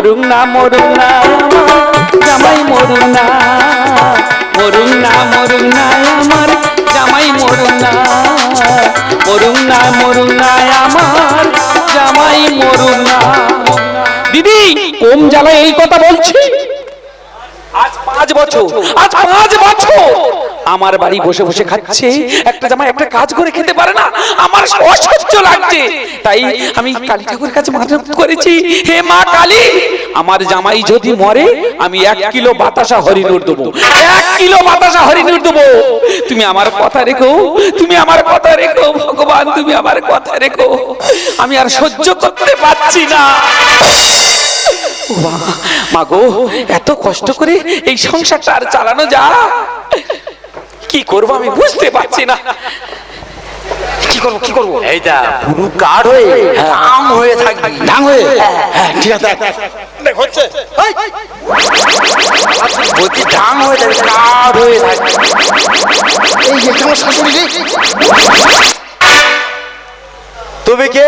মরুং না মরুং না, জামাই মরুং না মরুং না মরুং না আমার, জামাই মরুং না মরুং না মরুং না আমার, জামাই মরুং না। দিদি, কোন জ্বালায় এই কথা বলছি? আজ পাঁচ বছর, আজ পাঁচ বছর। আমার বাড়ি বসে বসে খাচ্ছে, একটা জামাই একটা কাজ করে খেতে পারে না, আমার অসহ্য লাগছে। তাই আমি কালী ঠাকুরের কাছে মানত করেছি, হে মা কালী, আমার জামাই যদি মরে, আমি এক কিলো বাতাসা হরিণুর দেবো। এক কিলো বাতাসা হরিণুর দেবো। তুমি আমার কথা রেখো, তুমি আমার কথা রেখো, ভগবান, তুমি আমার কথা রেখো। আমি আর সহ্য করতে পারছি না। মা, মা গো এত কষ্ট করে এই সংসারটা আর চালানো যা কি করব আমি বুঝতে পারছি না। কি করব কি করব? এইটা পুরো হয়ে আম হয়ে থাকবি। ডাং হয়ে? হ্যাঁ। ঠিক আছে। দেখ হচ্ছে। এই! বলছি ডাং হয়ে হয়ে থাকবি। এই যে তোমার শাশুড়ি তুমি কে?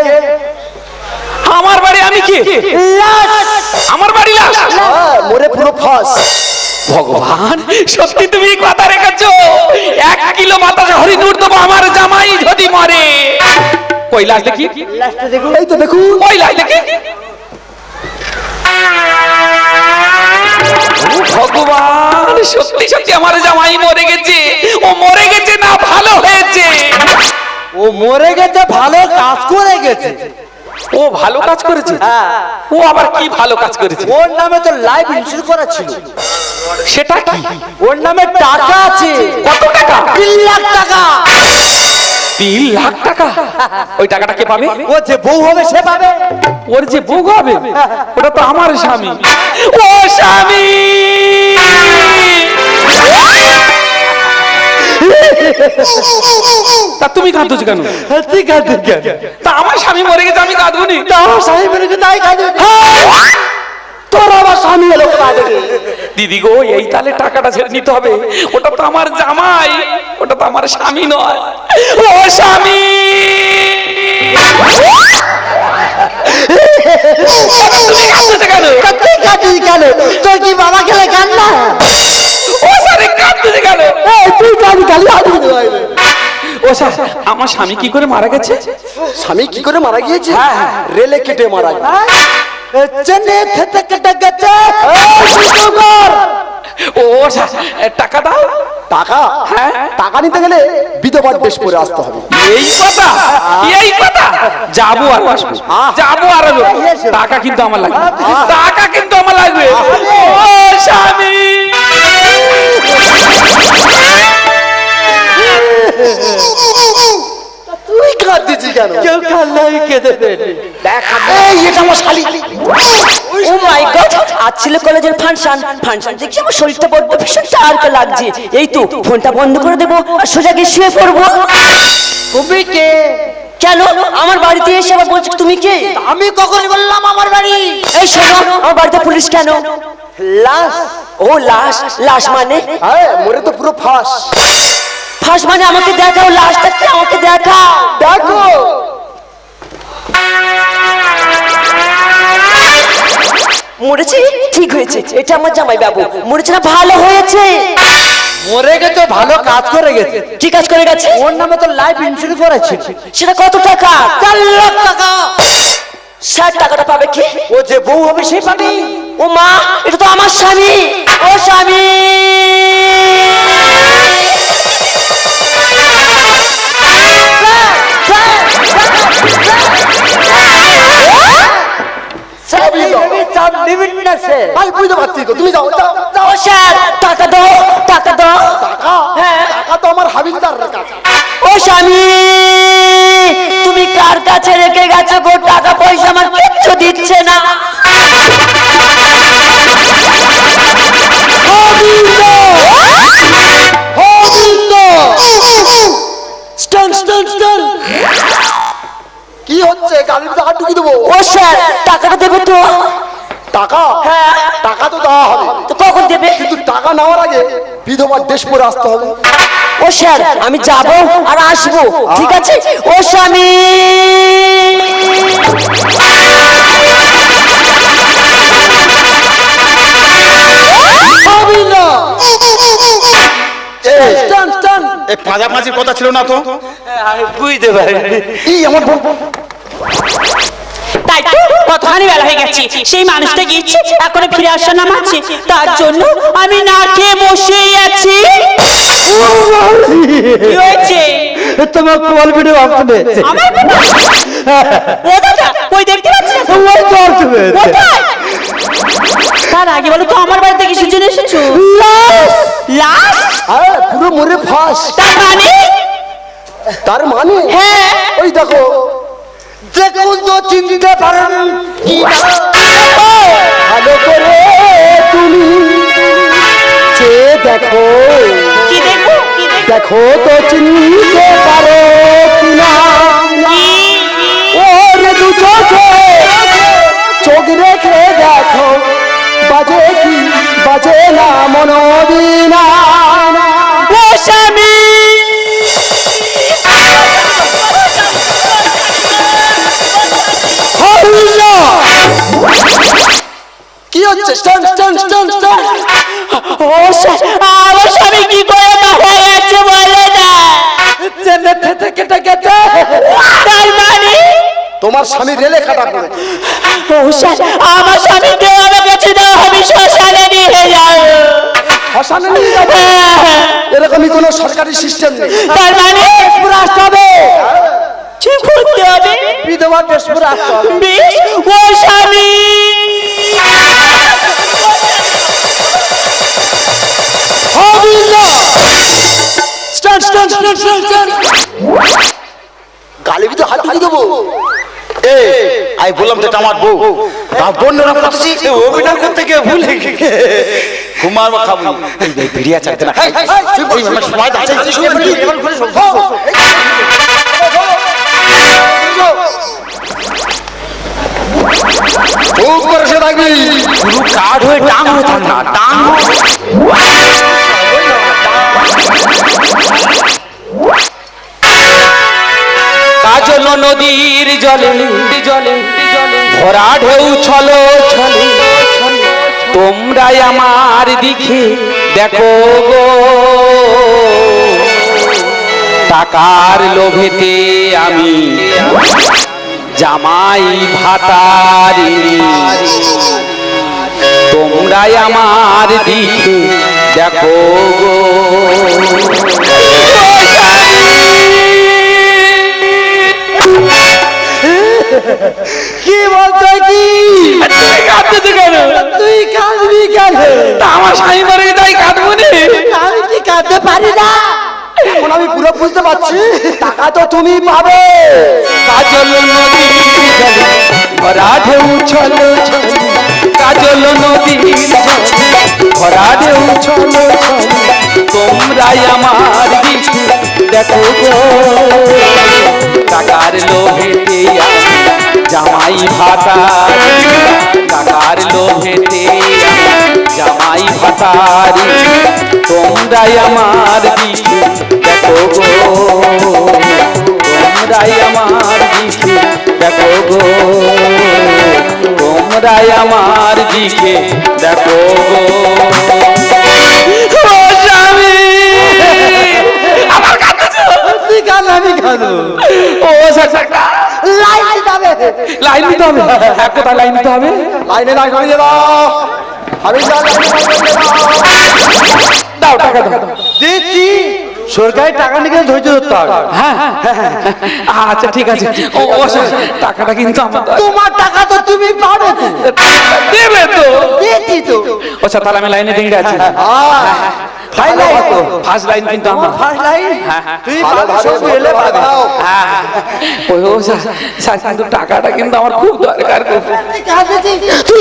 আমার বাড়ি আমি কি? আমার বাড়ি লাশ? হ্যাঁ, মোরে পুরো ফাঁস। ভগবান সত্যি তুমি কথা রেখেছো। এক কিলো বাতাসা হরিণুর দেবো আমার জামাই যদি মরে। কই লাশ দেখি? এই তো দেখুন। কই লাশ দেখি? ভগবান সত্যি সত্যি আমার জামাই মরে গেছে। ও মরে গেছে না ভালো হয়েছে। ও মরে গেছে ভালো কাজ করে গেছে। ও ভালো কাজ করেছে? ও আবার কি ভালো কাজ করেছে? ওর নামে তো লাইফ ইন্স্যুরেন্স করা ছিল। সেটা কি? ওর নামে টাকা আছে। কত টাকা? তিন লাখ টাকা। তিন লাখ টাকা? ওই টাকাটা কে পাবে? ও যে বউ হবে সে পাবে। ওর যে বউ হবে ওটা তো আমার স্বামী। ও স্বামী! তা তুমি কাঁদছো কেন? আছে ঠিক আছে তা আমার স্বামী মরে গেছে আমি কাঁদবো নি? আমার স্বামী মরে গেছে তাই কাজে তোর আবার স্বামী এলো দিদি গো এই তাহলে টাকাটা ছেড়ে নিতে হবে। ওটা তো আমার জামাই ওটা তো আমার স্বামী নয়। ও স্বামী! কাঁদছো কেন? তুই কাঁদিস কেন? তোর কি বাবা খেলে কান্না? ও সারে এই তুই কাঁদি কালি আদু ও স্যার আমার স্বামী কি করে মারা গেছে? স্বামী কি করে মারা গিয়েছে? রেলে কেটে মারা চেনে খেতে কেটে গেছে। ও স্যার টাকা দাও। টাকা? হ্যাঁ। টাকা নিতে গেলে বিধবার দেশ পরে আসতে হবে। এই কথা এই কথা। যাব আর আসব। যাব আর টাকা কিন্তু আমার লাগবে। টাকা কিন্তু আমার লাগবে। ও স্বামী। তুই কেন? কেউ কান্নাই কেঁদে ফেলে এই এটা আমার শালি। ও মাই গড আজ ছিল কলেজের ফাংশন। ফাংশন দেখছি আমার শরীরটা বড্ড ভীষণ টার্ক লাগছে। এই তো ফোনটা বন্ধ করে দেবো আর সোজা গিয়ে শুয়ে পড়ব। তুমি কে? কেন? আমার বাড়িতে এসে আবার বলছো তুমি কে? আমি কখন বললাম আমার বাড়ি? এই শোনো আমার বাড়িতে পুলিশ কেন? লাশ। ও লাশ। লাশ মানে? হ্যাঁ মোরে তো পুরো ফাঁস। ফাঁস মানে আমাকে দেখাও লাশটা কি আমাকে দেখাও? দেখো। মরেছে? ঠিক হয়েছে এটা আমার জামাই বাবু মরেছে না ভালো হয়েছে। মরে গেছে ভালো কাজ করে গেছে। কি কাজ করে গেছে? ওর নামে তো লাইফ ইন্স্যুরেন্স করেছে সেটা কত টাকা? চার লাখ টাকা। ষাট টাকাটা পাবে কি? ও যে বউ হবে সে পাবে। ও মা এটা তো আমার স্বামী। ও স্বামী। চাপ দিবেন আমি বুঝতে পারছি তো তুমি যাও যাও যাও। ও স্যার টাকা দাও টাকা দাও। টাকা? টাকা তো আমার হাবিলদার কাছে ও স্বামী তুমি কার কাছে রেখে গেছো গো? টাকা পয়সা আমার কিচ্ছু দিচ্ছে না। কি হচ্ছে? ভিতরে হাত ঢুকিয়ে দেবো। ও স্যার টাকাটা দেবে তো। টাকা? হ্যাঁ। টাকা তো দেওয়া হবে। তো দেবে? কিন্তু টাকা নেওয়ার আগে বিধবার দেশ পরে আসতে হবে। ও স্যার আমি যাব আর আসব। হ্যাঁ। ঠিক আছে? ও স্বামী। পাজামাজির কথা ছিল না তো? হ্যাঁ, বুঝতে পারি আমার তাই তো কতখানি বেলা হয়ে গেছে। সেই মানুষটা গিয়েছে এখনও ফিরে আসার নাম আছে। তার জন্য আমি না খেয়ে বসেই আছি। কি হয়েছে? তোমার কোল ভিডিও আসতে আমার ও দাদা কই দেখতে পাচ্ছি না ওই তো আসতে তার আগে বলো তো আমার বাড়িতে কি সুজন এসেছ? লাশ! পুরো মরে ফাঁস। তার মানে? তার মানে? হ্যাঁ। ওই দেখো দেখুন তো চিনতে পারেন কি ভালো করে তুমি চেয়ে দেখো দেখো তো চিনতে পারো কিনা। ওরে দু চোখে চোখ রেখে দেখো বাজে কি বাজে না মনোবিনা। ও স্বামী কি হচ্ছে? স্টান স্টান স্টান স্টান ও আমার স্বামী কি করে মারা গেছে বলে না। চেনে থেতে কেটে গেছে তার মানে? তোমার স্বামী রেলে কাটা পড়ে ও আমার স্বামী আমার কাছে দাও আমি শ্মশানে নিয়ে যাও শ্মশানে নিয়ে যাবে? এরকমই কোনো সরকারি সিস্টেম নেই। তার মানে? পুরো আসতে হবে। কি করতে হবে বিধবা আসতে হবে বেশ ও স্বামী গালে ভিতরে হাত ঢুকিয়ে দেবো এ আমি বললাম তো আমার বউ বন্ধুরা করতেছি অভিনয় করতে গিয়ে ভুলে ঘুমার খাব ভিড়িয়া চাইতে না সময় আছে খুব করে সে থাকবি পুরো কাঠ হয়ে ডাং হয়ে থাক না ডাং কাজল নদীর জলে জলে ভরা ঢেউ ছলো, ছলে। তোমরাই আমার দিকে দেখো গো। টাকার লোভেতে আমি জামাই ভাতারি। তোমরাই আমার দিকে দেখো গো। কি বলছো কি? তুই কাঁদতেছে কেন? তুই কাঁদবি কেন? তা আমার স্বামী মরে তাই কাঁদবো নে। আমি কি কাঁদতে পারি না? এখন আমি পুরো বুঝতে পারছি। টাকা তো তুমি পাবে। কাজল জলে ভরা ঢেউ ছলো কাজল জলে ভরা ঢেউ ছলো তোমরাই আমার দেখো টাকার লোভেতে জামাই ভাতারি টাকার লোভেতে জামাই ভাতারি তোমরাই আমার দিকে দেখো গো। তোমরাই আমার দিকে দেখো গো। তোমরাই আমার দিকে দেখো গো। আমি ও লাইন দিতে হবে। লাইন দিতে হবে। এক কথা লাইন দিতে হবে। লাইনে না গাড়ি দাও। আমি যা লাইনে দাও টাকা দাও দিচ্ছি। সরকারি টাকা নিয়ে ধৈর্য ধরতে হবে। হ্যাঁ। হ্যাঁ, হ্যাঁ। আচ্ছা ঠিক আছে। ও টাকাটা কিন্তু আমার তোমার টাকা তো তুমি পাবে দেবে তো। দিয়েছি তো। ও স্যার তাহলে আমি লাইনে দাঁড়িয়ে আছি। ভাই লাইন। তো ফার্স্ট লাইন কিন্তু আমার। ফার্স্ট লাইন তুই সব এলে হ্যাঁ, হ্যাঁ। ও স্যার কিন্তু টাকাটা কিন্তু আমার খুব দরকার। তুই তুই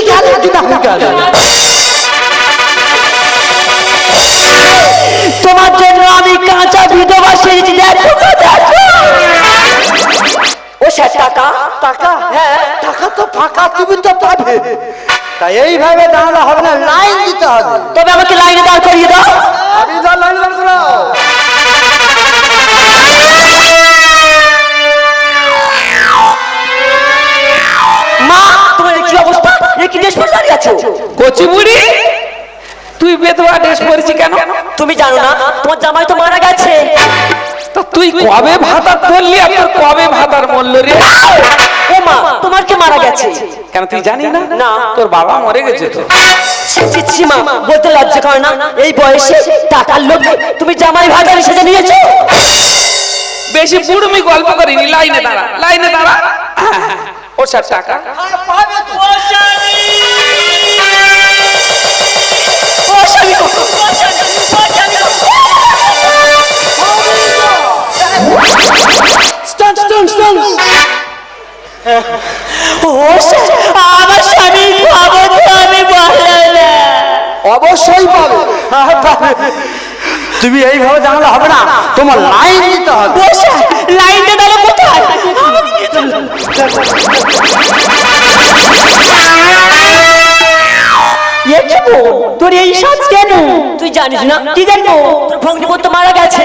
তোমার জন্য আমি কাঁচা বিধবা। ও স্যার টাকা? টাকা? হ্যাঁ। টাকা তো ফাঁকা তুমি তো পাবে। তাই এইভাবে দাঁড়ালে হবে না লাইন দিতে হবে। তবে আমাকে লাইনে দাঁড় করিয়ে দাও। আমি যা লাইনে দাঁড় করাও মা তোমার কি অবস্থা? এ কি দেশ পড়ে দাঁড়িয়ে আছো? কচি বুড়ি? তুই বেতবা ড্রেস পরেছি কেন? তুমি জানো না তোমার জামাই তো মারা গেছে। তা তুই কবে ভাতার ধরলি আর তোর কবে ভাতার মূল্য রে? ও মা তোমার কে মারা গেছে? কেন তুই জানি না? না। তোর বাবা মরে গেছে তো। ছি, ছি, ছি, মা বলতে লজ্জা করে না এই বয়সে টাকার লোভে তুমি জামাই ভাজারে সেজে নিয়েছো? বেশি বুড়মি গল্প করিনি লাইনে দাঁড়া লাইনে দাঁড়া। ও স্যার টাকা। স্ট্যান্ড আমার স্বামী খবর তো আমি না অবশ্যই পাবে। তুমি এইভাবে জানলে হবে না। তোমার লাইন দিতে হবে। লাইনটা তাহলে কোথায়? এ কি গো? তোর এই সাজ কেন? তুই জানিস না। কি জানব তোর ভগ্নিপতি তো মারা গেছে।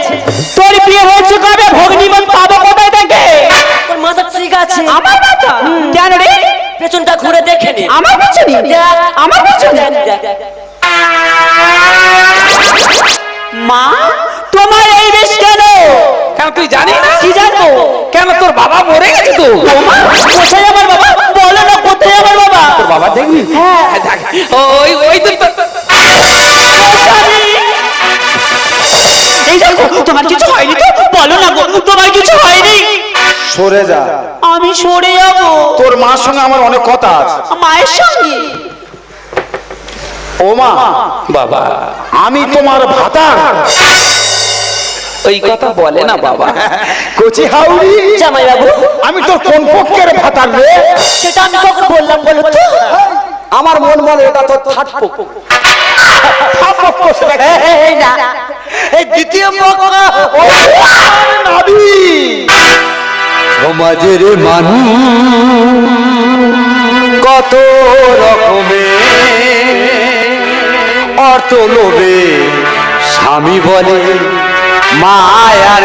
তোর বিয়ে হয়েছে কবে? ভগ্নিমন পাবো কোথায় থেকে? তোর মাথা ঠিক আছে। আমার মাথা? কেন রে? পেছনটা ঘুরে দেখে নে। আমার পেছনে আমার পেছনে দেখ দেখ মা তোমার এই বেশ কেন? কেন তুই জানি না? কি জানব? কেন তোর বাবা মরে গেছে তো? কোথায় আমার বাবা? বাবা দেখবি? হ্যাঁ। ওই ওই তো এই দেখো তোমার কিছু হয়নি তো? বলো না গো তোমার কিছু হয়নি। সরে যা। আমি সরে যাব। তোর মার সঙ্গে আমার অনেক কথা আছে। মায়ের সঙ্গে? ও মা। বাবা। আমি তোমার ভাতার। ওই কথা বলে না বাবা। কচি হাউড়ি। জামাই বাবু আমি তোর কোন পক্ষের ভাতার রে? সেটা আমি কখন বললাম বলো তো। আমার মন বলে এটা তোর থার্ড পক্ষ। এই না। এই দ্বিতীয় পক্ষ। নাবি। সমাজের মানুষ কত রকমের অর্থ লোভে স্বামী বলে মায়ার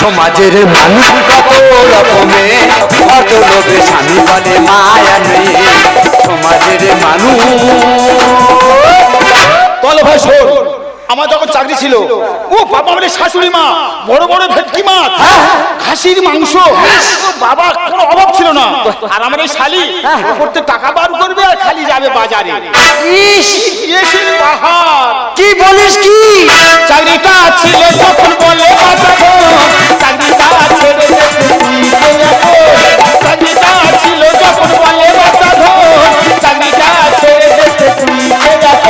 সমাজের মানুষ কত রকমের অর্থ লোভে স্বামী বলে মেয়ে সমাজের মানুষ। বলো ভাই শোন আমার যখন চাকরি ছিল ও বাবা মানে শাশুড়ি মা বড় বড় ভেটকি মাছ খাসির মাংস বাবা কোনো অভাব ছিল না। আর আমার এই শালি করতে টাকা বার করবে আর যাবে বাজারে ইস এসির বাহার কি বলিস কি চাকরিটা ছিল যখন বলে বাঁচাবো চাকরিটা ছেড়ে যেতে তুই কে যাব? চাকরিটা ছিল যখন বলে বাঁচাবো চাকরিটা ছেড়ে যেতে তুই কে যাব?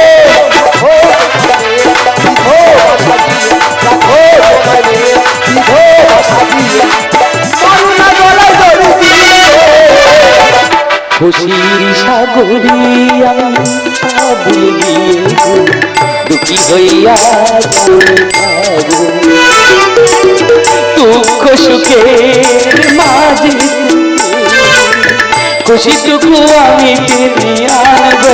খুশির সাগরে আমি ভুলে গিয়ে দুঃখী হইয়া। দুঃখ সুখের মাঝে খুশিটুকু আমি টেনে আনব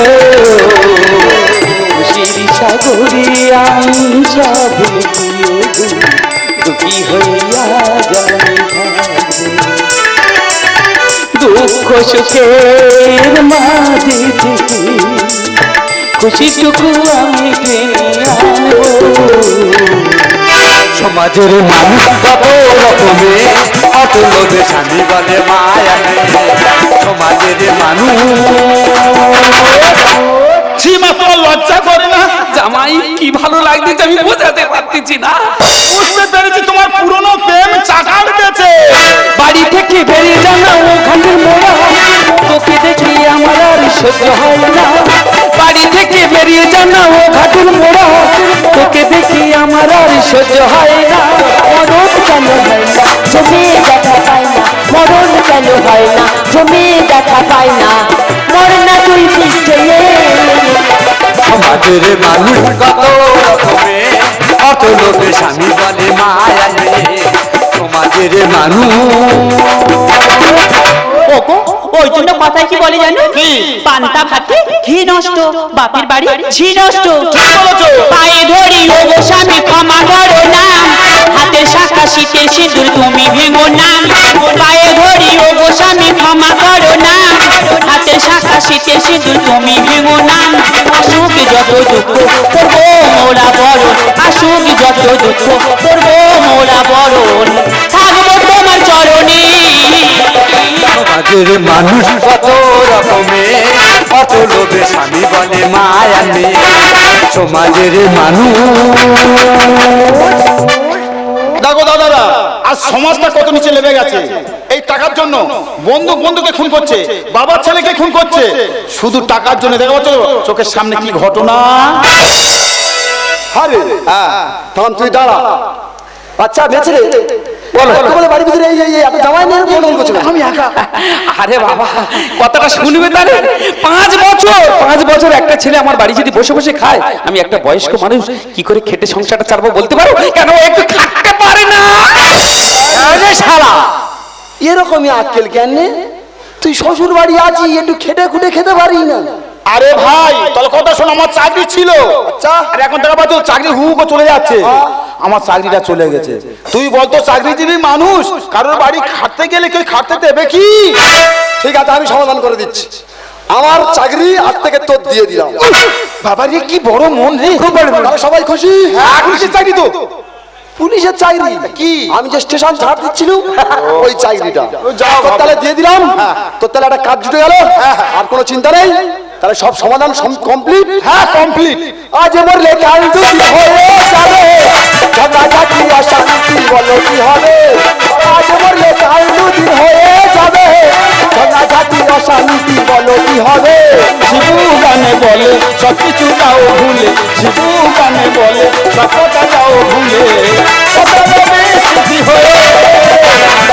খুশির সাগরে আমি সব দুঃখী হইয়া যাই দুঃখ সুখের মাঝে খুশিটুকু আমি সমাজের মানুষ লোভে স্বামী বলে মায়া সমাজের মানুষ লজ্জা করে না? জামাই, কি ভালো লাগতেছে আমি বোঝাতে পারতেছি না। বুঝতে পেরেছি তোমার পুরনো প্রেম। চাকার গেছে বাড়ি থেকে বেরিয়ে জানা ওখানে মোড়া। তোকে দেখে আমার আর সহ্য হয় না। বাড়ি থেকে বেরিয়ে জানা ও ঘাটুর মোড়া। তোকে দেখে আমার আর সহ্য হয় না। মরণ কেন হয় না? জমি দেখা পায় না। মরণ কেন হয় না? জমি দেখা পায় না। মর না তুই পৃষ্ঠে সমাজের মানুষ কত রকমের। অত লোভে স্বামী বলে মায়া নেই। সমাজের মানুষ। কথা কি বলে জানো? পান্তা ভাতে ঘি নষ্ট বাপের বাড়ি ঝি নষ্ট। পায়ে ধরি ওগো স্বামী ক্ষমা করো না। হাতের শাখা শীতের সিঁদুর তুমি ভেঙো না। পায়ে ধরি ওগো স্বামী ক্ষমা করো না। হাতের শাখা শীতের সিঁদুর তুমি ভেঙো না। আসুক যত দুঃখ করব মোরা বরণ আসুক যত দুঃখ করব মোরা বরণ থাকব তোমার চরণে। সমাজের মানুষ। কত রকমের কত লোভে স্বামী বলে মায়া নেই। সমাজের মানুষ। দেখো দাদারা আজ সমাজটা কত নিচে নেমে গেছে। এই টাকার জন্য বন্ধু বন্ধুকে খুন করছে বাবার ছেলেকে খুন করছে। শুধু টাকার জন্য দেখো তো চোখের সামনে কি ঘটনা? আরে তখন তুই দাঁড়া। আচ্ছা বেঁচে রে। বল। বলে বাড়ি ভিতরে এই এই এই এত জামাই নিয়ে ফোন করছে আমি একা। আরে বাবা কথাটা শুনবে তাহলে? পাঁচ বছর পাঁচ বছর একটা ছেলে আমার বাড়ি যদি বসে বসে খায় আমি একটা বয়স্ক মানুষ কি করে খেটে সংসারটা চালাবো বলতে পারো? কেন একটু থাকতে পারে না? আরে শালা। এরকমই আক্কেল কেন নে? তুই শ্বশুর বাড়ি আছি একটু খেটে খুটে খেতে পারি না। আরে ভাই তোর কথা শোন আমার চাকরি ছিল। আচ্ছা। আর এখন টাকা পাচ্ছ চাকরি হু হু চলে যাচ্ছে। আমার চাকরিটা চলে গেছে। তুই বলতো চাকরিজীবী মানুষ কারোর বাড়ি খাটতে গেলে কেউ খাটতে দেবে কি? ঠিক আছে আমি সমাধান করে দিচ্ছি। আমার চাকরি আজ থেকে তোর দিয়ে দিলাম। বাবা রে। কি বড় মন। রে সবাই খুশি? হ্যাঁ, এখন চাকরি তো। পুলিশের চাকরি? কি? আমি যে স্টেশন ছাড় দিচ্ছিলাম ওই চাকরিটা। তোর। তাহলে দিয়ে দিলাম। তোর তাহলে একটা কাজ জুটে গেল। আর কোনো চিন্তা নেই? তাহলে সব সমাধান কমপ্লিট হ্যাঁ কমপ্লিট আজ মরলে কাল দুটি হয়ে যাবে ঝগড়াঝাটি অশান্তি বলো, কি হবে? আজ মরলে কাল দুদিন হয়ে যাবে ঝগড়াঝাটি অশান্তি বলো, কি হবে? শিবু গানে বলে সব কিছু তাও ভুলে শিবু গানে বলে সব কথা তাও ভুলে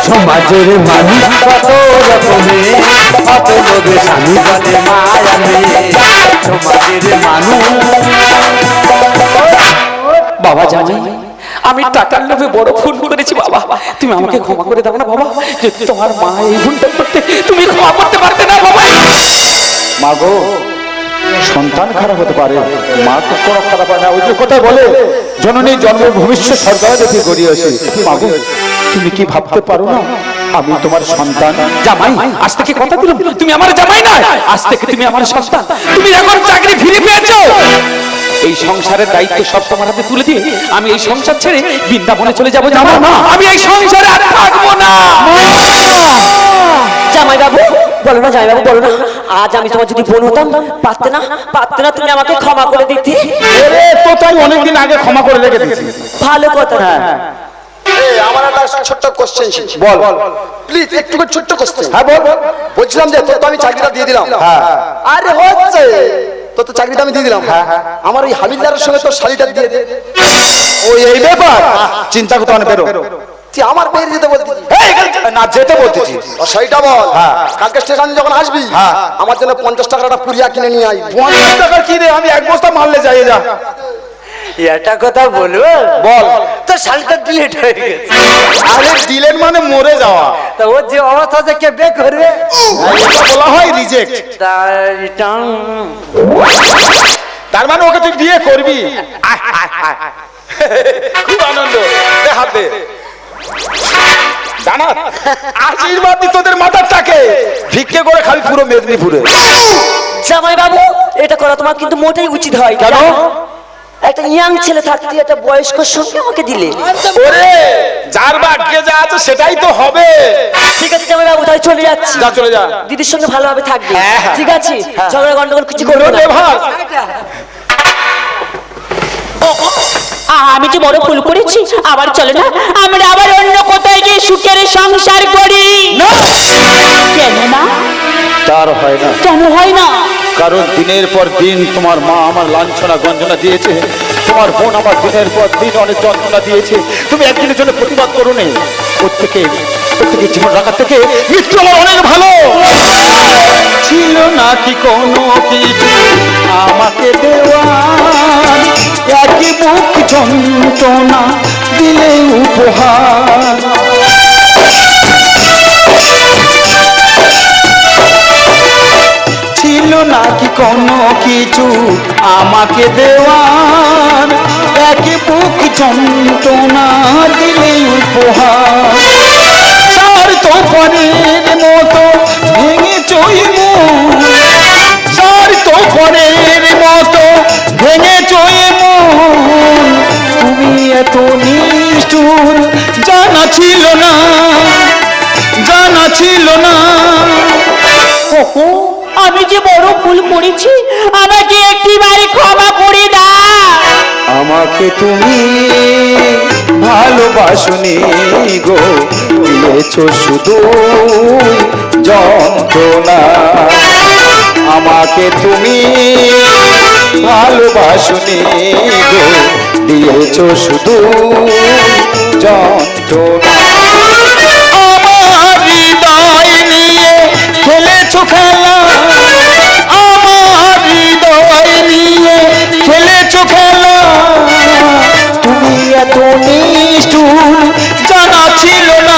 সমাজের মানুষ কত রকমের কত লোভে স্বামী বলে মায়া সমাজের মানুষ বাবা জানি, আমি টাকার লোভে বড় ভুল করেছি, বাবা। তুমি আমাকে ক্ষমা করে দাও না, বাবা। যে তোমার মা এই ভুলটা করতে, তুমি ক্ষমা করতে পারতে না, বাবা। মা গো সন্তান খারাপ হতে পারে মা তো কোনো খারাপ হয় না। ওই যে কোথায় বলে জননী জন্ম ভবিষ্যৎ সরকার দেখে মা গো তুমি কি ভাবতে পারো না? আমি তোমার সন্তান। জামাই আজ থেকে কথা দিলাম। তুমি আমার জামাই না আজ থেকে তুমি আমার সন্তান। তুমি এখন চাকরি ফিরে পেয়েছ। এই সংসারের দায়িত্ব সব তোমার হাতে তুলে দিয়ে আমি এই সংসার ছেড়ে বৃন্দাবনে চলে যাব যাব আমি এই সংসারে আর থাকব না। জামাই বাবু বলো না জামাই বাবু বলো না। আজ আমি তোমার যদি বোন হতাম পারতে না? পারতে না তুমি আমাকে ক্ষমা করে দিতে। এরে তো তাই অনেকদিন আগে ক্ষমা করে রেখে দিয়েছি। ভালো কথা। এই, আমার একটা ছোট্ট কোশ্চেন বল। প্লিজ একটু ছোট্ট কোশ্চেন হ্যাঁ বল। বলছিলাম যে তোর তো আমি চাকরিটা দিয়ে দিলাম। আরে হচ্ছে। তোর তো চাকরিটা আমি দিয়ে দিলাম। আমার ওই হাবিলদারের সঙ্গে তোর শাড়িটা দিয়ে দে। ওই এই ব্যাপার। চিন্তা করতে অনেক বেরো। তুই আমার পেয়ে যেতে বলতি। না যেতে বলতেছি। সেইটা বল। কালকে স্টেশনে যখন আসবি আমার জন্য পঞ্চাশ টাকার একটা পুরিয়া কিনে নিয়ে আই পঞ্চাশ টাকার কি রে? আমি এক বস্তা মারলে যাই যা। একটা কথা বলব? বল। তো শাড়িটা ডিলেট হয়ে গেছে। আরে দিলেন মানে মরে যাওয়া। তা ওর যে অবস্থা আছে কে বে করবে? বলা হয় রিজেক্ট তা রিটার্ন তার মানে ওকে তুই বিয়ে করবি। খুব আনন্দ। হাত জানা আশীর্বাদ দি তোদের মাথার টাকে ভিক্ষে করে খাবি পুরো মেদিনীপুরে। জামাই বাবু এটা করা তোমার কিন্তু মোটেই উচিত হয়। কেন? একটা ইয়াং ছেলে থাকতে একটা বয়স্ক সঙ্গে আমাকে দিলে। ওরে যার ভাগ্যে যা আছে সেটাই তো হবে। ঠিক আছে জামাই বাবু তাই চলে যাচ্ছি। যা চলে যা। দিদির সঙ্গে ভালোভাবে থাকবে। হ্যাঁ, হ্যাঁ। ঠিক আছে? ঝগড়া গন্ডগোল কিছু করবে না। ভার আমি যে বড় ভুল করেছি? আবার চলে না? আমরা আবার অন্য কোথায় গিয়ে সুখের সংসার করি? কেন না তার হয় না। কেন হয় না? কারণ দিনের পর দিন তোমার মা আমার লাঞ্ছনা গঞ্জনা দিয়েছে। তোমার বোন আমার দিনের পর দিন অনেক যন্ত্রণা দিয়েছে। তুমি একদিনের জন্য প্রতিবাদ করো নেই ওর ওর থেকে, জীবন রাখার থেকে মৃত্যু আমার অনেক ভালো। ছিল নাকি কোনো কিছু? আমাকে দেওয়া একই বুক যন্ত্রণা দিলে উপহার। ছিল নাকি কোনো কিছু? আমাকে দেওয়ার একে বুক যন্ত্রণা দিলে উপহার। তো পরের মতো ভেঙে চইমু সার তো পরের মতো ভেঙে চইমু তুমি এত নিষ্ঠুর জানা ছিল না জানা ছিল না। ওহো আমি যে বড় ভুল করেছি আমাকে একটিবারে ক্ষমা করে দাও। আমাকে তুমি ভালোবাসনি গো। দিয়েছ শুধু যন্ত্রণা। আমাকে তুমি ভালোবাসনি গো। দিয়েছ শুধু যন্ত্রণা। আমার হৃদয় নিয়ে খেলেছ খেলা। আমার হৃদয় নিয়ে খেলেছ খেলা। তুমি এত নিষ্ঠুর ছিল না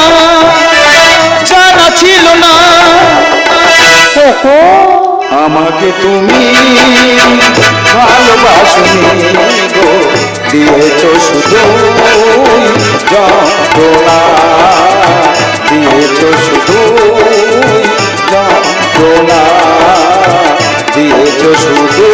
জানা ছিল না। আমাকে তুমি ভালোবাসনি গো, দিয়েছ শুধু যন্ত্রণা। দিয়েছ শুধু যন্ত্রণা। দিয়েছ শুধু